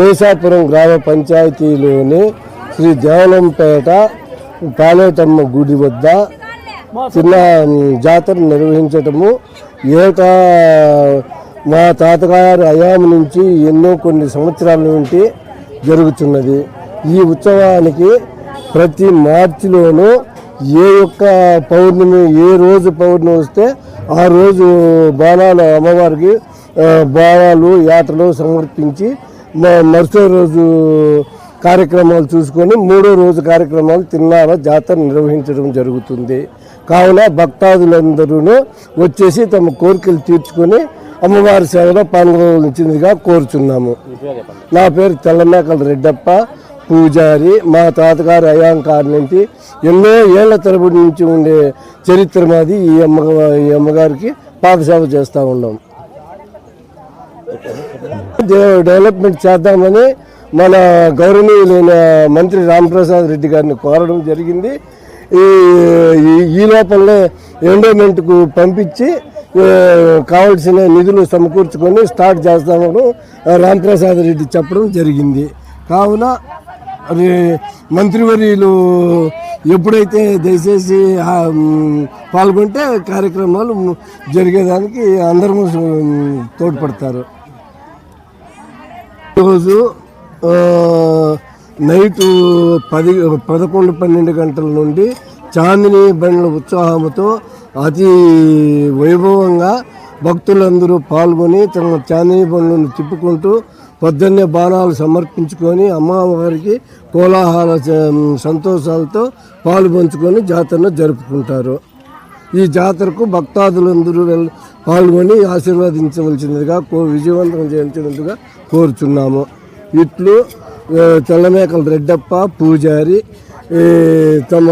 కేశాపురం గ్రామ పంచాయతీలోని శ్రీ దేవలంపేట పాలేటమ్మ గుడి వద్ద చిన్న జాతర నిర్వహించటము. ఏటా మా తాతగారు అయాము నుంచి ఎన్నో కొన్ని సంవత్సరాల నుండి జరుగుతున్నది. ఈ ఉత్సవానికి ప్రతి మార్చిలోనూ ఏ యొక్క పౌర్ణమి ఏ రోజు పౌర్ణమి వస్తే ఆ రోజు బాణాలు అమ్మవారికి బాణాలు యాత్రలు సమర్పించి మరుసటి రోజు కార్యక్రమాలు చూసుకొని మూడో రోజు కార్యక్రమాలు తిన్నార జాతర నిర్వహించడం జరుగుతుంది. కావున భక్తాదులందరూ వచ్చేసి తమ కోరికలు తీర్చుకొని అమ్మవారి సేవలో పాల్గొనవలసిందిగా కోరుచున్నాము. నా పేరు తెల్లమేకల రెడ్డప్ప పూజారి. మా తాతగారు అయాంకార్ నుంచి ఎన్నో ఏళ్ళ తరబడి నుంచి ఉండే చరిత్ర మాది. ఈ అమ్మ ఈ అమ్మగారికి పాదసేవ చేస్తూ ఉన్నాం. డెవలప్మెంట్ చేద్దామని మన గౌరవనీయులైన మంత్రి రామప్రసాద్ రెడ్డి గారిని కోరడం జరిగింది. ఈ ఈ- లోపలనే ఎండోమెంట్కు పంపించి కావాల్సిన కావలసిన నిధులు సమకూర్చుకొని స్టార్ట్ చేస్తామని రామప్రసాద్ రెడ్డి చెప్పడం జరిగింది. కావున అది మంత్రివర్యులు ఎప్పుడైతే దయచేసి పాల్గొంటే కార్యక్రమాలు జరిగేదానికి అందరము తోడ్పడతారు. రోజు నైటు పది పదకొండు పన్నెండు గంటల నుండి చాందిని బండ్ల ఉత్సాహంతో అతి వైభవంగా భక్తులందరూ పాల్గొని తమ చాందిని బండ్లను తిప్పుకుంటూ పొద్దున్నే బాణాలు సమర్పించుకొని అమ్మవారికి కోలాహల సంతోషాలతో పాలు పంచుకొని జాతరను జరుపుకుంటారు. ఈ జాతరకు భక్తాదులందరూ వెల్ పాల్గొని ఆశీర్వదించవలసినదిగా కో విజయవంతం చేయించినందుగా కోరుచున్నాము. ఇట్లు తెల్లమేకల రెడ్డప్ప పూజారి తమ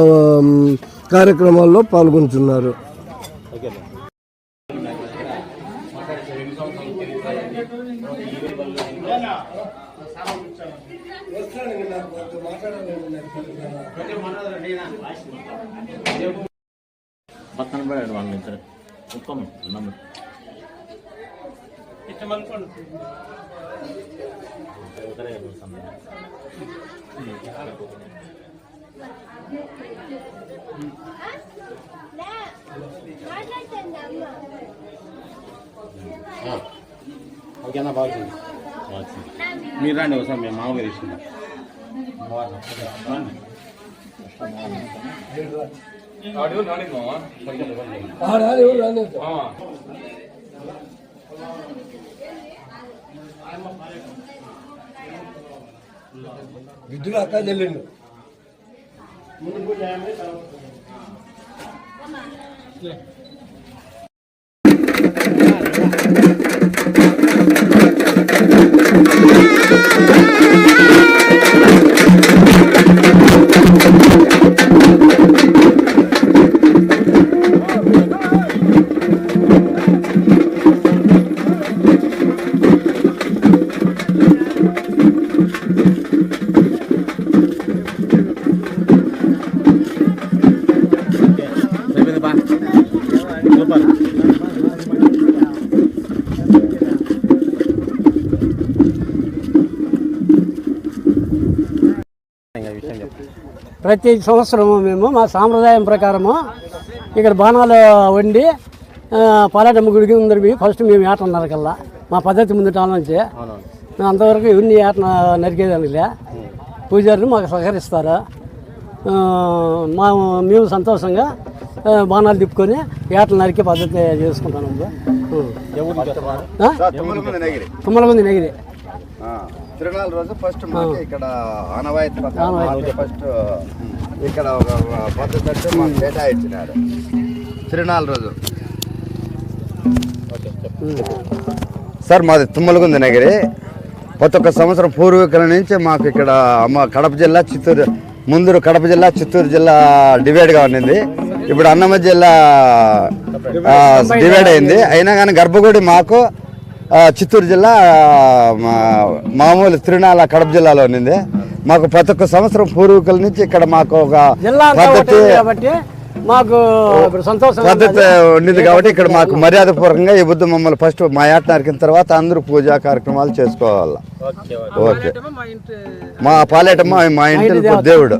కార్యక్రమాల్లో పాల్గొంటున్నారు. పక్కన పడాడు వాళ్ళ ఇద్దరు ఉత్తమం నమ్ము ఒకరే కూర్చున్నారు. ఓకేనా బాగుంది వచ్చింది. మీరు రండి ఒకసారి మేము మామూలుగా తీసుకుందాం విద్యులు అక్క చెల్లిండు అయిపోయింది బా సూపర్ ఇంకా విషయం చెప్పు ప్రతి సంవత్సరము మేము మా సాంప్రదాయం ప్రకారము ఇక్కడ బాణాలు వండి పాలాటమ్మ గుడికి ముందర ఫస్ట్ మేము ఏట నరకల్లా మా పద్ధతి ముందు కాలం నుంచి. మేము అంతవరకు ఎవరిని ఏట నరికేదానిలే పూజారులు మాకు సహకరిస్తారు. ఆ, మా మేము సంతోషంగా బాణాలు తిప్పుకొని ఏటలు నరికే పద్ధతి చేసుకుంటాను తుమ్మలగుంది నగిరి. తిరునాళ్ళ రోజు ఫస్ట్ మాకు ఇక్కడ ఆనవాయితీ ఫస్ట్ ఇక్కడ ఒక పద్ధతి అంటే మాకు కేటాయించినారు తిరునాళ్ళ రోజు. సార్ మాది తుమ్మలగుంది నగిరి. ప్రతి ఒక్క సంవత్సరం పూర్వీకుల నుంచి మాకు ఇక్కడ అమ్మ కడప జిల్లా చిత్తూరు ముందరు కడప జిల్లా చిత్తూరు జిల్లా డివైడ్గా ఉన్నింది ఇప్పుడు అన్నమయ్య జిల్లా డివైడ్ అయింది. అయినా కానీ గర్భగుడి మాకు చిత్తూరు జిల్లా మా- మామూలు తిరునాళ్ళ కడప జిల్లాలో ఉన్నింది మాకు ప్రతి ఒక్క సంవత్సరం పూర్వీకుల నుంచి ఇక్కడ మాకు ఒక పద్ధతి మాకు సంతోషం పద్ధతి ఉండింది కాబట్టి ఇక్కడ మాకు మర్యాద పూర్వకంగా ఈ బుద్ధ మమ్మల్ని ఫస్ట్ మా ఏట నరికిన తర్వాత అందరూ పూజా కార్యక్రమాలు చేసుకోవాలి. ఓకే మా పాలేటమ్మ మా ఇంటి దేవుడు.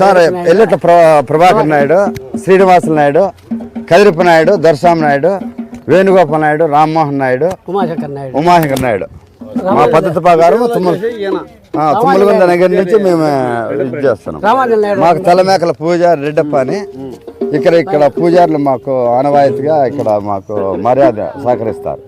సార్ ఎల్లట్ల ప్ర- ప్రభాకర్ నాయుడు శ్రీనివాసులు నాయుడు కదిరిప్ప నాయుడు దర్శాం నాయుడు వేణుగోపాల్ నాయుడు రామ్మోహన్ నాయుడు ఉమాశంకర్ నాయుడు. ఉమాశంకర్ నాయుడు. మా పద్ధతి ప్రకారం తుమ్మల తుమ్మలగుంద దగ్గర నుంచి మేము ఇది చేస్తున్నాం. మాకు తలమేకల పూజారి రెడ్డప్ప అని. ఇక్కడ ఇక్కడ పూజారులు మాకు ఆనవాయితీగా ఇక్కడ మాకు మర్యాద సహకరిస్తారు.